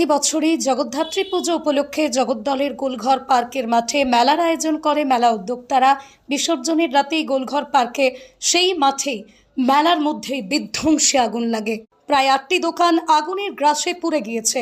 প্রতি বছরই জগদ্ধাত্রী পুজো উপলক্ষে জগদ্দলের গোলঘর পার্কের মাঠে মেলার আয়োজন করে মেলা উদ্যোক্তারা। বিসর্জনের রাতেই গোলঘর পার্কে সেই মাঠেই মেলার মধ্যেই বিধ্বংসী আগুন লাগে। প্রায় আটটি দোকান আগুনের গ্রাসে পুড়ে গিয়েছে।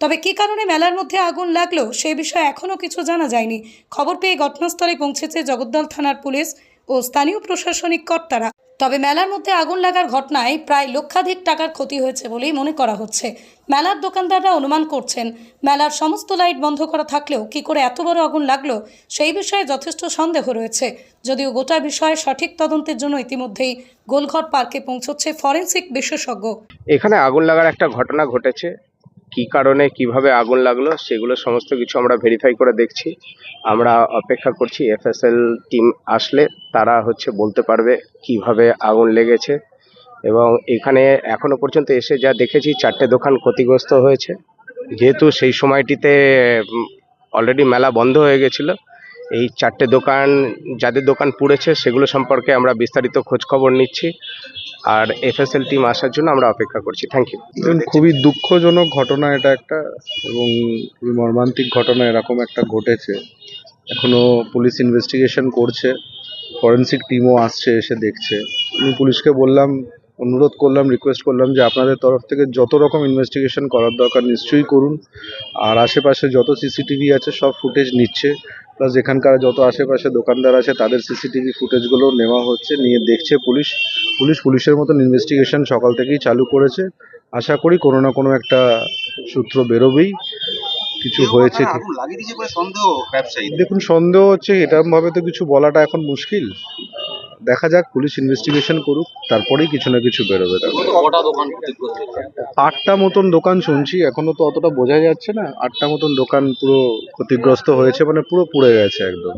তবে কী কারণে মেলার মধ্যে আগুন লাগল সে বিষয়ে এখনও কিছু জানা যায়নি। খবর পেয়ে ঘটনাস্থলে পৌঁছেছে জগদ্দল থানার পুলিশ ও স্থানীয় প্রশাসনিক কর্তারা। তবে মেলার মধ্যে আগুন লাগার ঘটনায় প্রায় লক্ষাধিক টাকার ক্ষতি হয়েছে বলেই মনে করা হচ্ছে। মেলার দোকানদাররা অনুমান করছেন, মেলার সমস্ত লাইট বন্ধ করা থাকলেও কি করে এত বড় আগুন লাগল সেই বিষয়ে যথেষ্ট সন্দেহ রয়েছে। যদিও গোটা বিষয়ে সঠিক তদন্তের জন্য ইতিমধ্যেই গোলঘর পার্কে পৌঁছচ্ছে ফরেন্সিক বিশেষজ্ঞ। এখানে আগুন লাগার একটা ঘটনা ঘটেছে। কি কারণে, কীভাবে আগুন লাগল, সেগুলো সমস্ত কিছু আমরা ভেরিফাই করে দেখছি। আমরা অপেক্ষা করছি এফএসএল টিম আসলে তারা হচ্ছে বলতে পারবে কীভাবে আগুন লেগেছে। এবং এখানে এখনও পর্যন্ত এসে যা দেখেছি, চারটে দোকান ক্ষতিগ্রস্ত হয়েছে। যেহেতু সেই সময়টিতে অলরেডি মেলা বন্ধ হয়ে গেছিল এই চারটে দোকান, যাদের দোকান পুড়েছে সেগুলো সম্পর্কে আমরা বিস্তারিত খোঁজ খবর নিচ্ছি আর এফএসএল টিম আসার জন্য আমরা অপেক্ষা করছি। থ্যাংক ইউ খুবই দুঃখজনক ঘটনা এটা একটা এবং খুবই মর্মান্তিক ঘটনা এরকম একটা ঘটেছে। এখনও পুলিশ ইনভেস্টিগেশন করছে ফরেন্সিক টিমও আসছে, এসে দেখছে। আমি পুলিশকে বললাম, অনুরোধ করলাম রিকোয়েস্ট করলাম যে আপনাদের তরফ থেকে যত রকম ইনভেস্টিগেশন করার দরকার নিশ্চয়ই করুন। আর আশেপাশে যত সিসিটিভি আছে, সব ফুটেজ নিচ্ছে। প্লাস এখানকার যত আশেপাশে দোকানদার আছে তাদের সিসিটিভি ফুটেজগুলো নেওয়া হচ্ছে নিয়ে দেখছে পুলিশ। পুলিশ পুলিশের মতন ইনভেস্টিগেশন সকাল থেকেই চালু করেছে। আশা করি কোনো না কোনো একটা সূত্র বেরোবেই। কিছু হয়েছে দেখুন সন্দেহ হচ্ছে এরকম ভাবে তো কিছু বলাটা এখন মুশকিল। দেখা যাক পুলিশ ইনভেস্টিগেশন করুক তারপরেই কিছু না কিছু বেরোবে? আটটা মতন দোকান শুনছি এখনও তো অতটা বোঝা যাচ্ছে না আটটা মতন দোকান পুরো ক্ষতিগ্রস্ত হয়েছে মানে পুরো পুড়ে গেছে একদম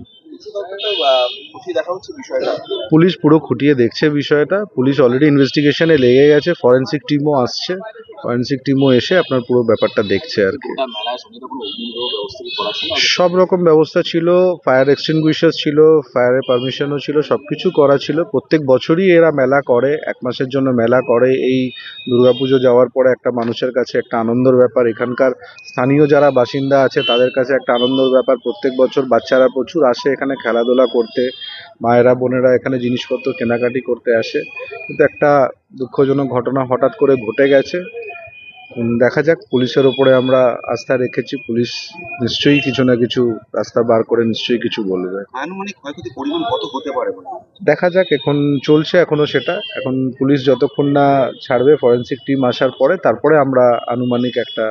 খতিয়ে দেখা হচ্ছে বিষয়টা? পুলিশ পুরো খুঁটিয়ে দেখছে বিষয়টা। পুলিশ অলরেডি ইনভেস্টিগেশনে লেগে গেছে ফরেন্সিক টিমও আসছে। ফরেন্সিক টিমও এসে আপনার পুরো ব্যাপারটা দেখছে আর কি। সব রকম ব্যবস্থা ছিল ফায়ার এক্সটিংগুইশার ছিল ফায়ারের পারমিশনও ছিল সব কিছু করা ছিল। প্রত্যেক বছরই এরা মেলা করে এক মাসের জন্য মেলা করে। এই দুর্গাপুজো যাওয়ার পরে একটা মানুষের কাছে একটা আনন্দের ব্যাপার। এখানকার স্থানীয় যারা বাসিন্দা আছে তাদের কাছে একটা আনন্দের ব্যাপার। প্রত্যেক বছর বাচ্চারা প্রচুর আসে এখানে খেলাধুলা করতে। মায়েরা বোনেরা এখানে জিনিসপত্র কেনাকাটি করতে আসে। কিন্তু একটা দুঃখজনক ঘটনা হঠাৎ করে ঘটে গেছে। দেখা যাক পুলিশের ওপরে আমরা আস্থা রেখেছি। পুলিশ নিশ্চয়ই কিছু না কিছু রাস্তা বার করে নিশ্চয়ই কিছু বলবে। আনুমানিক ক্ষয়ক্ষতির পরিমাণ কত হতে পারে বলে? দেখা যাক এখন চলছে এখনও সেটা। এখন পুলিশ যতক্ষণ না ছাড়বে ফরেন্সিক টিম আসার পরে তারপরে আমরা আনুমানিক একটা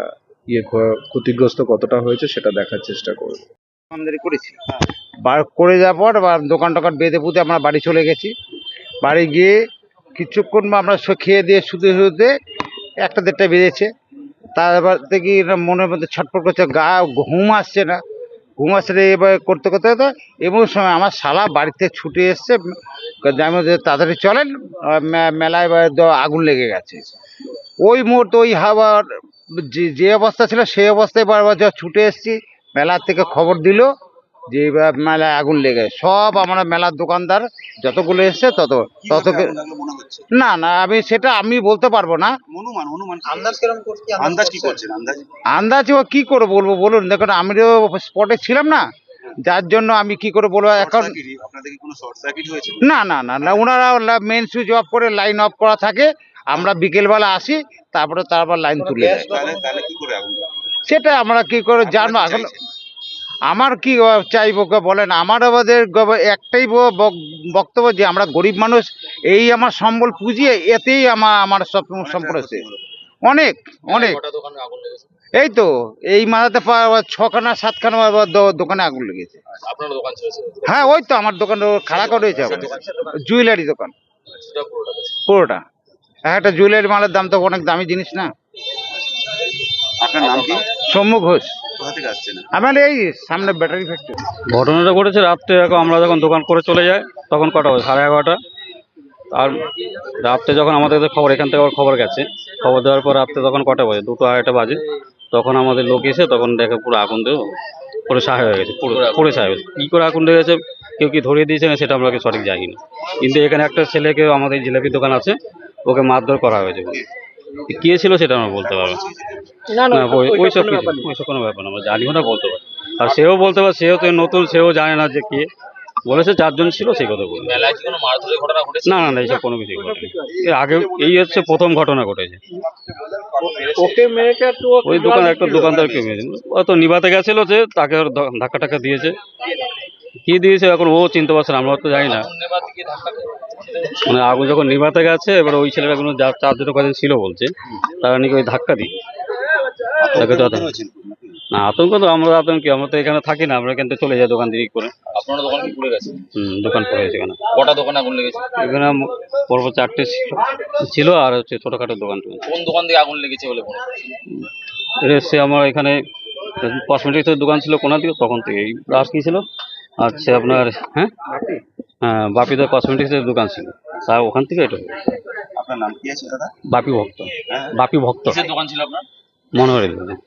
ইয়ে ক্ষতিগ্রস্ত কতটা হয়েছে সেটা দেখার চেষ্টা করব। আমদানি করেছি। বার করে যাওয়ার পর বা দোকান টোকান বেঁধে পুঁতে আমরা বাড়ি চলে গেছি। বাড়ি গিয়ে কিছুক্ষণ বা আমরা খেয়ে দিয়ে শুতে শুতে একটা দেড়টা বেজেছে। তারপর থেকে মনের মধ্যে ছটফট করছে গা ঘুম আসছে না। ঘুম আসছে না এবার করতে করতে করতে এমন সময় আমার শালা বাড়িতে ছুটে এসছে তাড়াতাড়ি চলেন মেলায় এবার আগুন লেগে গেছে। ওই মুহূর্তে ওই হাওয়ার যে যে অবস্থা ছিল সেই অবস্থায় বারবার যা ছুটে এসেছি মেলার থেকে খবর দিল যে মেলায় আগুন লেগে সব আমরা মেলার দোকানদার যতগুলো এসছে তত তত না না আমি সেটা আমি বলতে পারব না। অনুমান অনুমান আন্দাজ কি? ও কি করে বলব বলুন? দেখুন আমি তো স্পটে ছিলাম না। যার জন্য আমি কি করে বলব? এখন আপনাদের কি কোনো শর্ট সার্কিট হয়েছে? না না না না ওনারা মেন সুইচ অফ করে লাইন অফ করা থাকে। আমরা বিকেলবেলা আসি তারপরে তারপর লাইন তুলে সেটা আমরা কি করে জানব? এখন আমার কি চাইব বলেন? আমার আমাদের একটাই বক্তব্য যে আমরা গরিব মানুষ এই আমার সম্বল পুঁজিয়ে এতেই আমার আমার সব সম্পর্ক অনেক অনেক। এই তো এই মাথাতে ছখানা সাতখানা দোকানে আগুন লেগেছে। আপনার দোকান ছিল হ্যাঁ ওই তো আমার দোকান খাড়া করে রয়েছে জুয়েলারি দোকান। পুরোটা। একটা জুয়েলারি মালের দাম তো অনেক দামি জিনিস না। আপনার নাম কি? সৌম্য ঘোষ। কোথা থেকে আসছেন? আমার এই সামনে ব্যাটারি ফ্যাক্টরি ঘটনাটা ঘটেছে রাত্রে এখন আমরা যখন দোকান করে চলে যাই তখন কটা বাজে? সাড়ে এগারোটা। আর রাত্রে যখন আমাদের খবর এখান থেকে আবার খবর গেছে। খবর দেওয়ার পর রাত্রে তখন কটা বাজে? দুটো আড়াইটা বাজে। তখন আমাদের লোক এসে তখন দেখে পুরো আগুন দিয়ে পুরো সাহায্য হয়ে গেছে পুরো পুরো সাহায্য হয়েছে কী করে আগুন লেগেছে কেউ কি ধরিয়ে দিয়েছে না সেটা আমরা সঠিক জানি না। কিন্তু এখানে একটা ছেলেকে আমাদের জিলাপির দোকান আছে ওকে মারধর করা হয়েছে কে ছিল সেটা আমরা বলতে পারব না। না ওই- ওইসব কিছু ওইসব কোনো ব্যাপার না আমরা জানিও না বলতে পারি। আর সেও বলতে পারে সেও তো নতুন সেও জানে না যে কে। বলেছে চারজন ছিল সেই কথা বলে মেলায় কি কোনো মারধরের ঘটনা ঘটেছে? না না না এইসব কোনো কিছু ঘটেনি। আগে এই হচ্ছে প্রথম ঘটনা ঘটেছে। ওকে মেয়েকে ওই দোকান একটা দোকানদারকে মেরেছে। ও তো নিভাতে গেছিল যে তাকে ধাক্কা টাক্কা দিয়েছে। কি দিয়েছে এখন ও চিনতে পারছে না আমরা তো জানি না। মানে আগুন যখন নিভাতে গেছে এবার ওই ছেলেটা কোনো যা চার দুটো কদিন ছিল বলছে তারা নাকি ওই ধাক্কা দিই না আতঙ্ক তো আমরা আতঙ্ক আমরা তো এখানে থাকি না আমরা থেকে চলে যাই দোকান দিকে করে। আপনার দোকান কি পুড়ে গেছে? হুম দোকান পড়ে গেছে এখানে। কটা দোকানে আগুন লেগেছে? এখানে পরপর চারটে ছিল আর হচ্ছে ছোটোখাটো দোকান কোন দোকান থেকে আগুন লেগেছে বলে হচ্ছে? এটা এসছে আমার এখানে কসমেটিক্সের দোকান ছিল কোনা দিকে তখন থেকে। এই আর কি ছিল? আচ্ছা আপনার হ্যাঁ? হ্যাঁ বাপিদের কসমেটিক্সের দোকান ছিল। তা ওখান থেকে এটা। আপনার নাম কি আছে দাদা? বাপি ভক্ত। বাপি ভক্ত। দোকান ছিল আপনার? মনোহরের দোকান